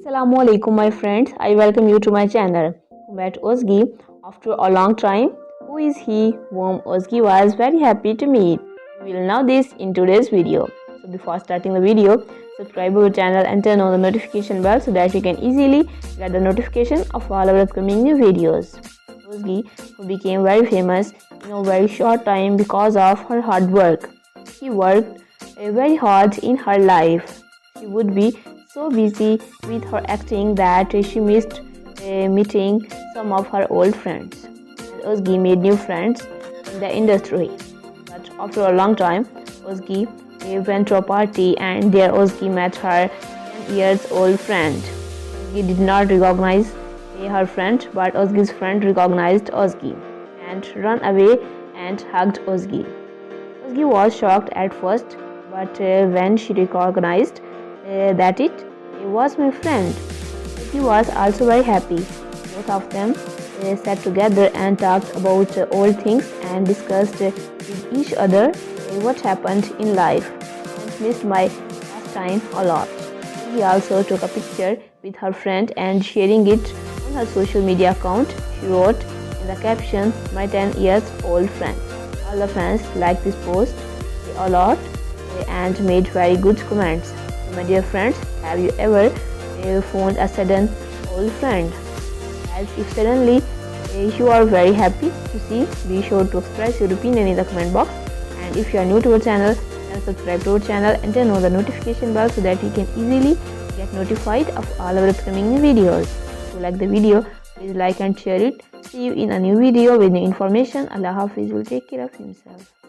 Assalamu alaikum my friends. I welcome you to my channel. Met Ozgi after a long time? Who is he whom Ozgi was very happy to meet? We will know this in today's video. So before starting the video, subscribe our channel and turn on the notification bell so that you can easily get the notification of all our upcoming new videos. Ozgi who became very famous in a very short time because of her hard work. She worked very hard in her life. She would be so busy with her acting that she missed uh, meeting some of her old friends. And Ozgi made new friends in the industry. But after a long time, Ozgi went to a party and there Ozgi met her 10 years old friend. Ozgi did not recognize her friend, but Ozgi's friend recognized Ozgi and ran away and hugged Ozgi. Ozgi was shocked at first, but uh, when she recognized uh, that it, it was my friend. He was also very happy. Both of them uh, sat together and talked about uh, old things and discussed with each other uh, what happened in life missed my time a lot. He also took a picture with her friend and sharing it on her social media account. She wrote in the caption, My 10 years old friend. All the fans liked this post a lot uh, and made very good comments. My dear friends, have you ever uh, found a sudden old friend? As if suddenly uh, you are very happy to see, be sure to express your opinion in the comment box. And if you are new to our channel, then subscribe to our channel and turn on the notification bell so that you can easily get notified of all our upcoming videos. If you like the video, please like and share it. See you in a new video with new information. Allah Hafiz will take care of himself.